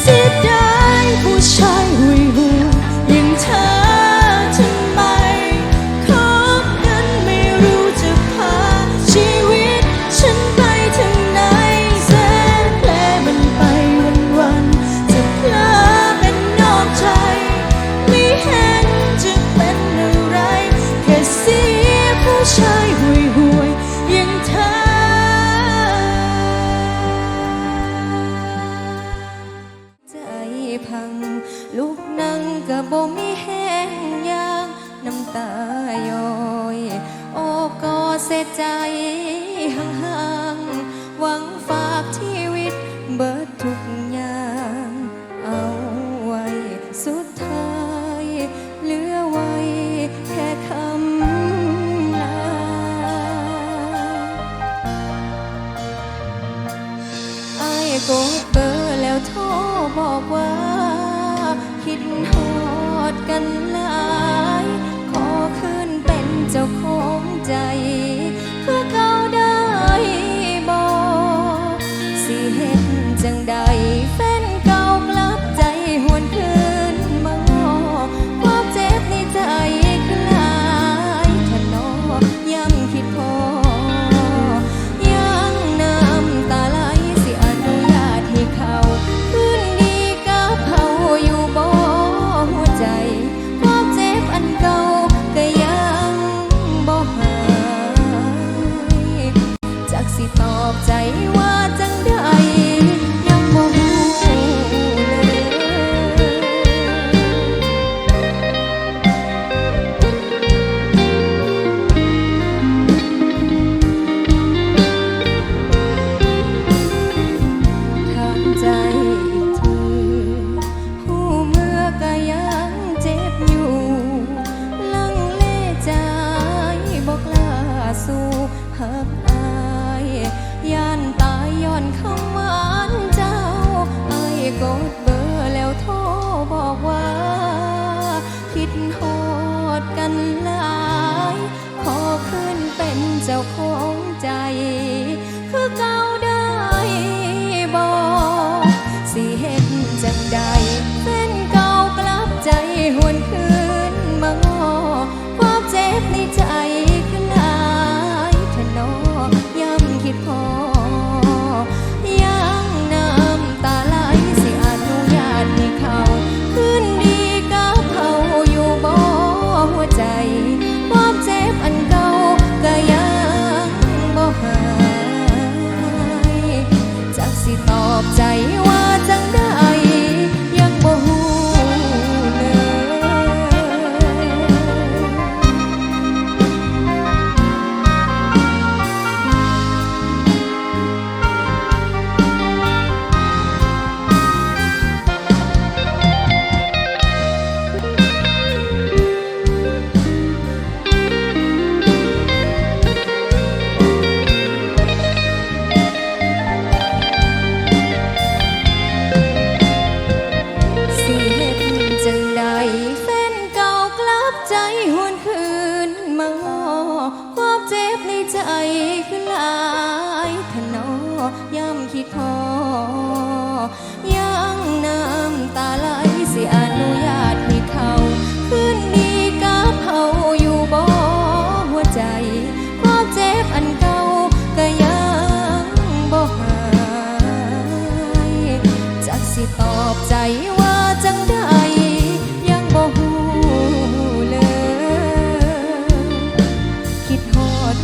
เสียดายผู้ชายหุ่ย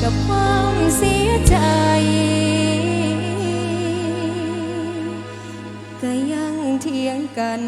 ับความเสียใจ ก็ยังเทียงกัน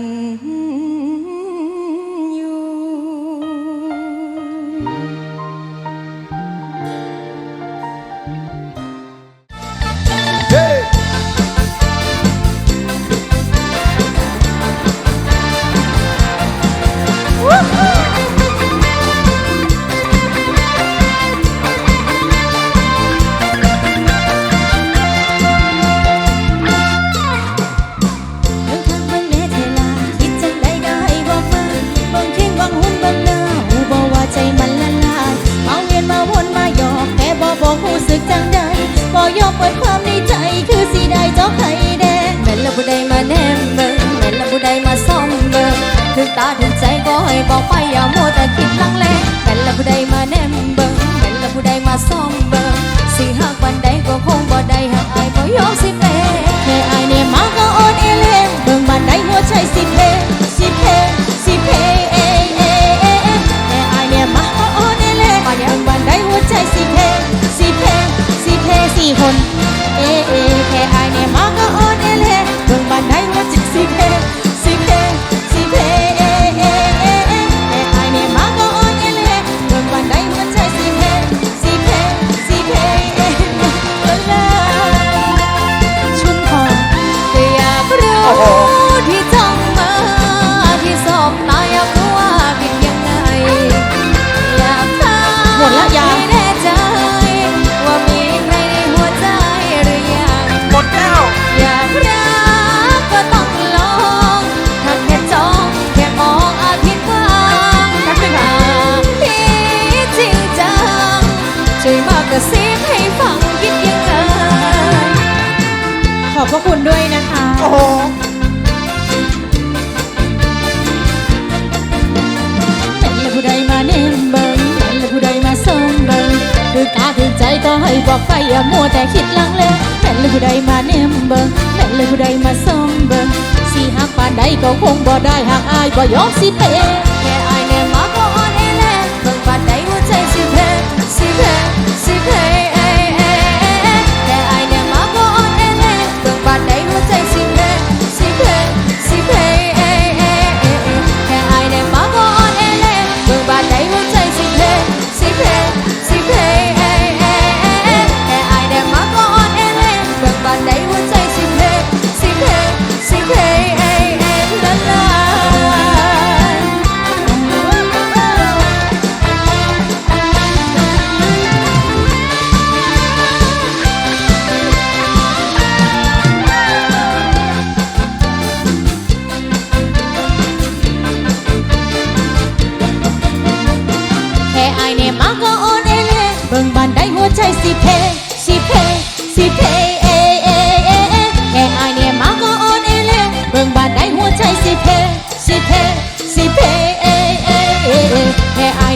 มาแนมเบิ่งแม่ละผู้ใดมาซ่อมเบิ่งถึงตาถึงใจก็ให้บอกไปอย่ามัวแต่คิดลังเลแม่ละผู้ใดมาแนมเบิ่งแม่ละผู้ใดมาซ่อมเบิ่งสิหักวันใดก็คงบ่ได้หากอายบ่ยอมสิเป บอกไปอย่ามัวแต่คิดลังเลแม่นหรือผู้ใดมาเนมเบิงแม่นหรือผู้ใดมาซ่งเบิงสีหักปานใดก็คงบ่ได้หักอายบ่ยอมสิเปแค่อายเนี่ยมาก็อ่อนแอแลเบิงปานใดหัวใจสิเพสิเพ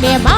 Yeah.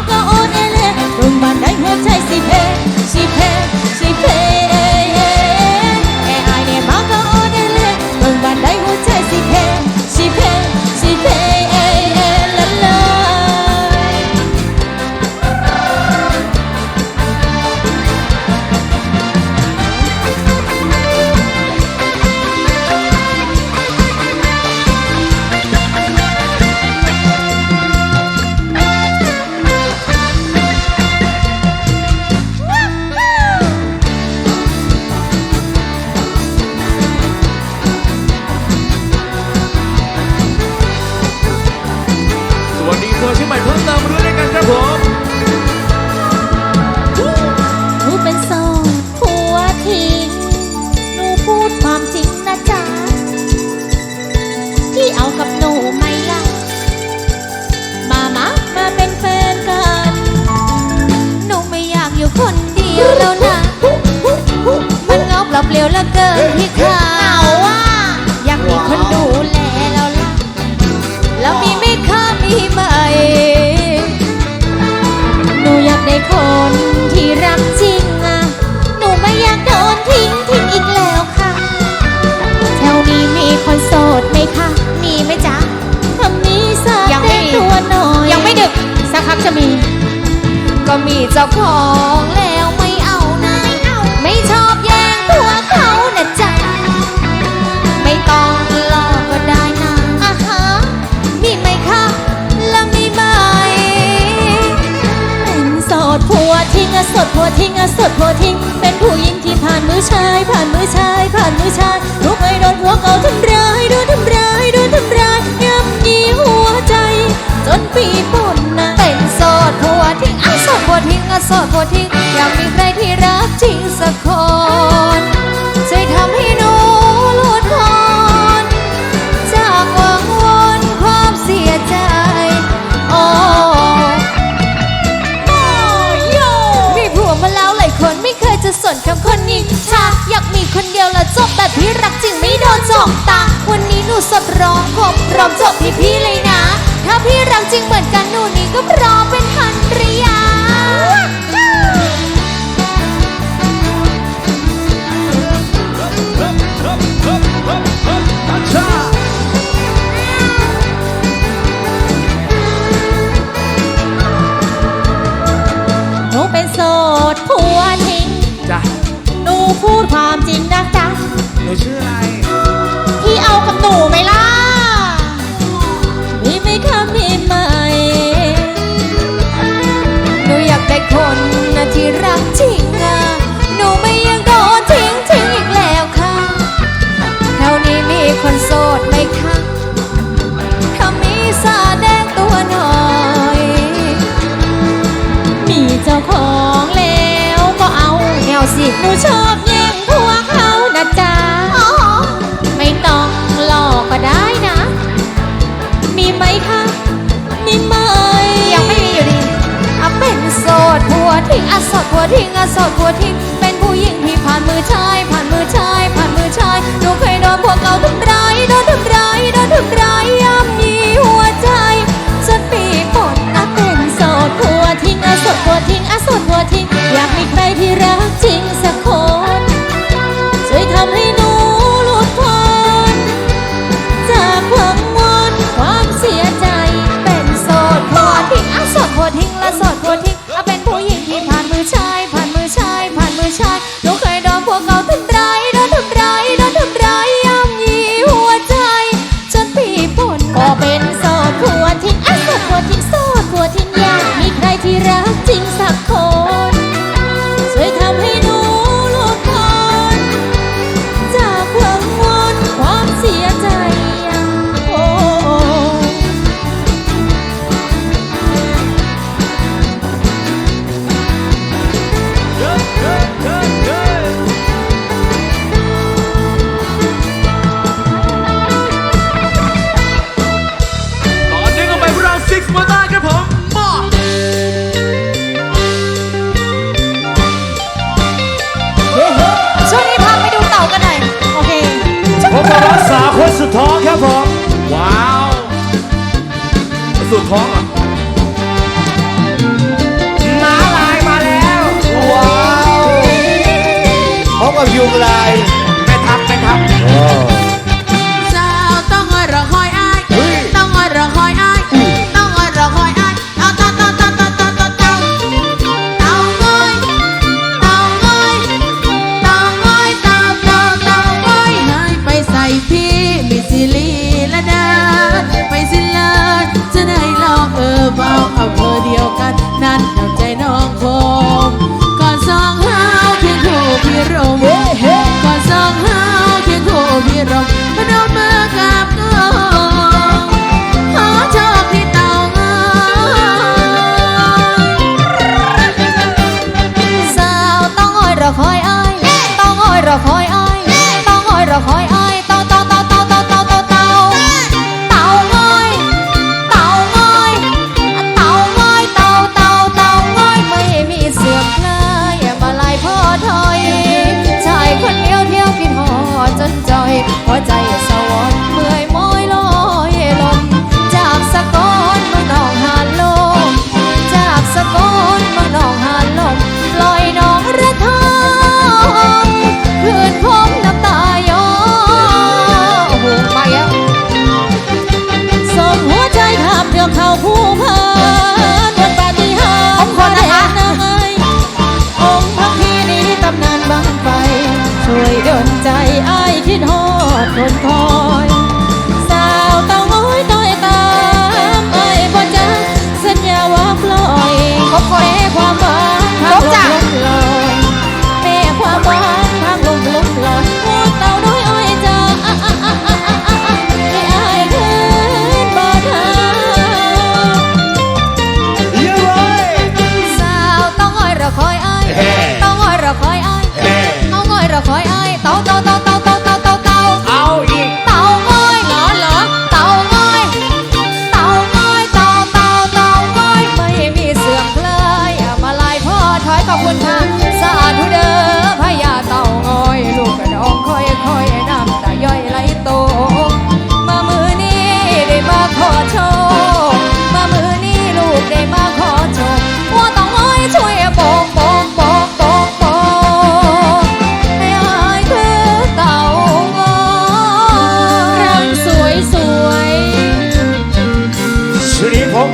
สดโพทิ้ง เป็นผู้หญิงที่ผ่านมือชาย ผ่านมือชาย ผ่านมือชายลูกเคยโดนหัวเขาทำร้ายโดนทำร้ายโดนทำร้ายย่ำยีหัวใจ จนปีปนนะเป็นโสดโพทิ้งอะโสดโพทิ้งอะโสดโพทิ้งอยากมีใครที่รักจริงสักคน นินทาอยากมีคนเดียวและจบแบบที่รักจริงไม่โดนจองตาวันนี้หนูสัร้องครบพร้อมจบพี่ๆเลยนะ ถ้าพี่รักจริงเหมือนกันหนูนี่ก็พร้อมเป็นภรรยา ทิ้งอโสดหัวทิ้งเป็นผู้หญิงที่ผ่านมือชาย ผ่านมือชาย ผ่านมือชายหนูเคยโดนพวกเขาทำร้ายโดนทำร้ายโดนทำร้ายย่ำยีหัวใจจนปีปอดอาเป็นโสดหัวทิ้งอโสดหัวทิ้งอโสดหัวทิ้งอยากมีใครที่รักจริงสักคนช่วยทำให้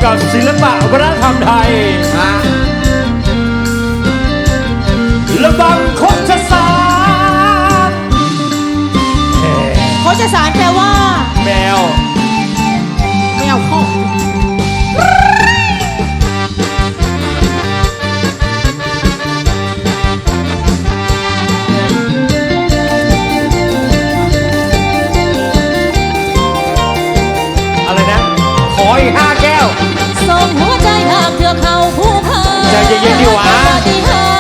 กับศิลปะวัฒนธรรมไทยระบำโคชสารโคชสารแปลว่า แมว 唱歌好不好？娃。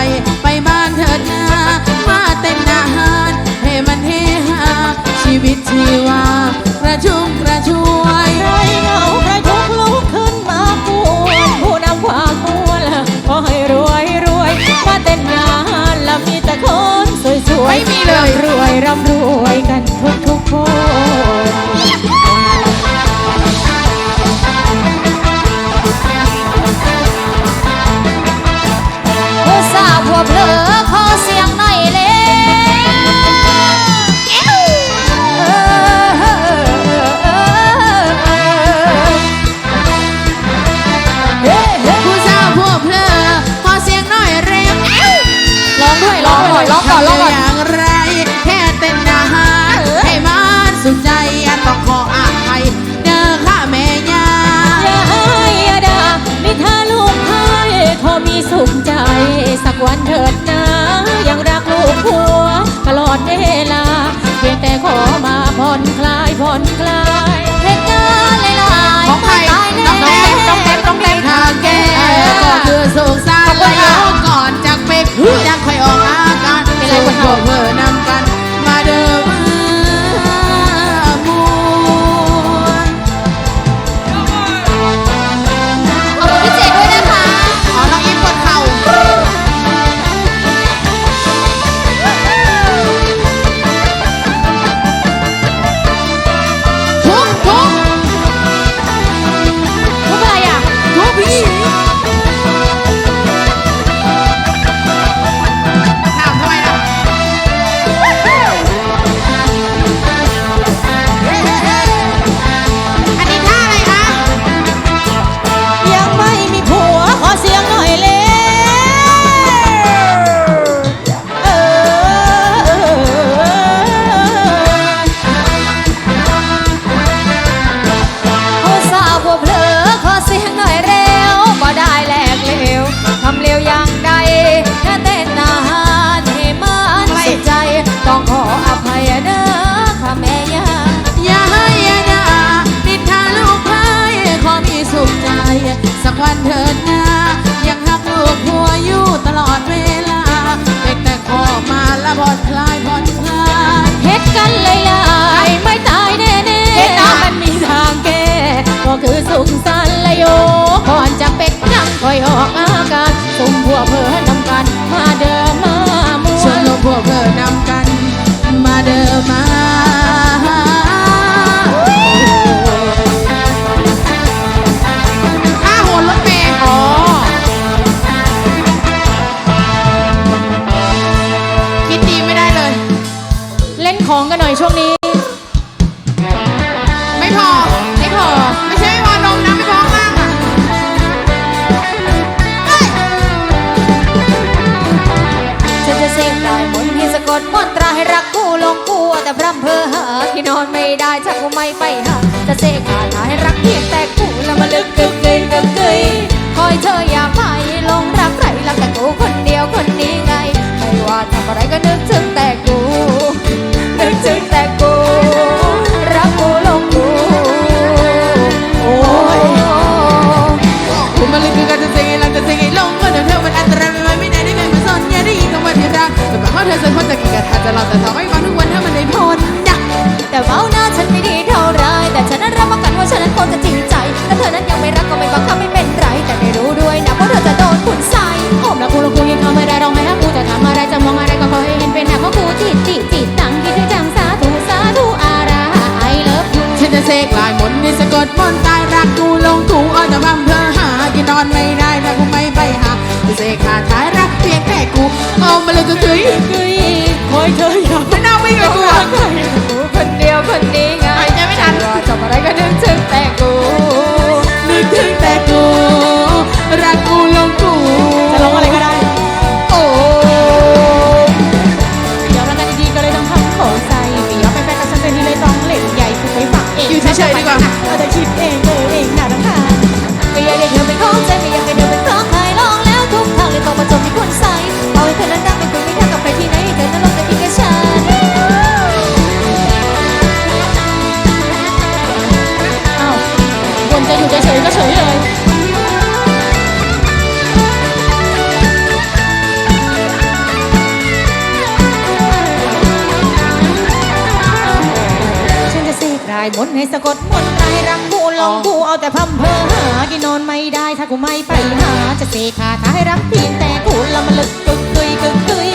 อยไปบ้านเถิดนามาเต็นนาหารให้มันเฮฮาชีวิตชีวากระชุ่มกระชวยใครเหงาใครทุกข์ลุกขึ้นมาพูดผู้นำความกลัวละขอให้รวยรวยมาเต็นนาหารแล้วมีแต่คนสวยสวยไม่มีเลยรวยร่ำรวยกันทุกทุกคน love. หูดังคอยออกอาการเป็นไรบ่เท่าเพื่อนำ กันหลายไม่ตายแน่แน่ตๆมันมีทางแก้ก็คือสุขสันละโยก่อนจะเป็นนังคอยออกอาการสมพัวเพอนำกัน มาเดิมมาม่วนสมพัวเพอนำกัน มาเดิมมา ঘুমাই পাই สะกดมนไรรักกูลงกูเอาแต่พัมเพอหากินนอนไม่ได้ถ้ากูไม่ไปหาจะเสกคาถาให้รักเพียงแต่กูละมันลึกกึกกุยกึกกุย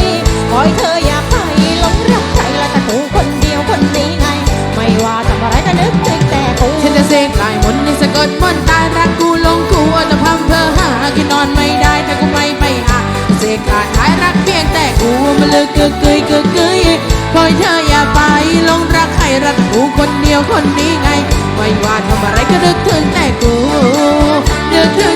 ขอให้เธออย่าไปหลงรักใครละแต่กูคนเดียวคนนี้ไง ไม่ว่าทำอะไรก็นึกถึงแต่กูฉันจะเสกลายมนต์ในสะกดมนต์ตายรักกูลงกูเอาแต่พัมเพอหากินนอนไม่ได้ถ้ากูไม่ไปหาเสกคาถาให้รักเพียงแต่กูมันลึกกึกกุย รักกูคนเดียวคนนี้ไง ไม่ว่าทำอะไรก็นึกถึงแต่กูนึกถึง